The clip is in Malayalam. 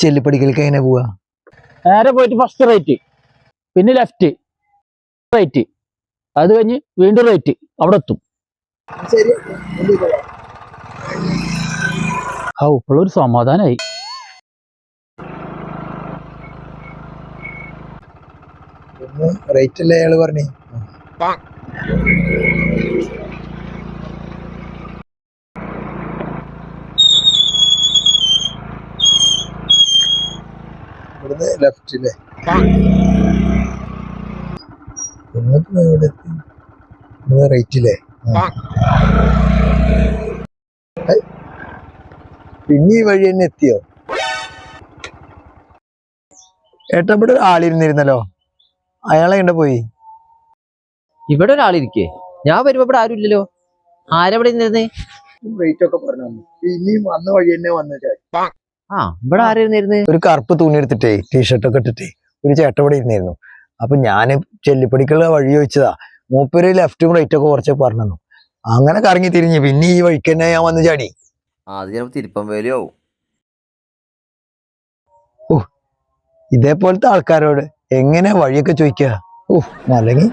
ചെല്ലിപ്പടിക്കലേക്ക് എങ്ങനെ പോവാ? നേരെ പോയിട്ട് ഫസ്റ്റ് റൈറ്റ് പിന്നെ ലെഫ്റ്റ് റൈറ്റ് അത് കഴിഞ്ഞ് വീണ്ടും റൈറ്റ് അവിടെ എത്തും. ശരി. ആ ഇപ്പോഴൊരു സമാധാനായി. റേറ്റ് അല്ലേ അയാൾ പറഞ്ഞേ? ഇവിടുന്ന് ലെഫ്റ്റ് എന്നിട്ട് ഇവിടെ എത്തി. ഇവിടുന്ന് റൈറ്റ് അല്ലേ ഏയ്. പിന്നെ ഈ വഴി തന്നെ എത്തിയോ? ഏട്ടാ ഇവിടെ ആളിരുന്നിരുന്നല്ലോ അയാളെ കണ്ട പോയി? ഇവിടെ ഒരാളിരിക്കേ. ഞാൻ വരുമ്പോ ഇവിടെ ആരും ഇല്ലല്ലോ. ആരെവിടെ ഇരുന്നിരുന്നേ? റേറ്റ് ഒക്കെ പറഞ്ഞു ഇനിയും വന്ന വഴി തന്നെ വന്നിട്ട് ആ ഇവിടെ ആരായിരുന്നു ഒരു കറുപ്പ് തുണി എടുത്തിട്ടേ ടീഷർട്ടൊക്കെ ഇട്ടിട്ടേ. ഒരു ചേട്ടൻ ഇവിടെ ഇരുന്നിരുന്നു അപ്പൊ ഞാൻ ചെല്ലിപ്പടിക്കുള്ള വഴി ചോദിച്ചതാ. മൂപ്പര് ലെഫ്റ്റും റൈറ്റും ഒക്കെ കുറച്ച് പറഞ്ഞു അങ്ങനെ കറങ്ങി തിരിഞ്ഞ്. പിന്നെ ഈ വഴിക്ക് തന്നെ ഞാൻ വന്ന് ചാടി. അത് ചിലപ്പോ തിരുപ്പം വേലയാവും ഇതേപോലത്തെ ആൾക്കാരോട് എങ്ങനെ വഴിയൊക്കെ ചോദിക്കുക ഓ അല്ലെങ്കിൽ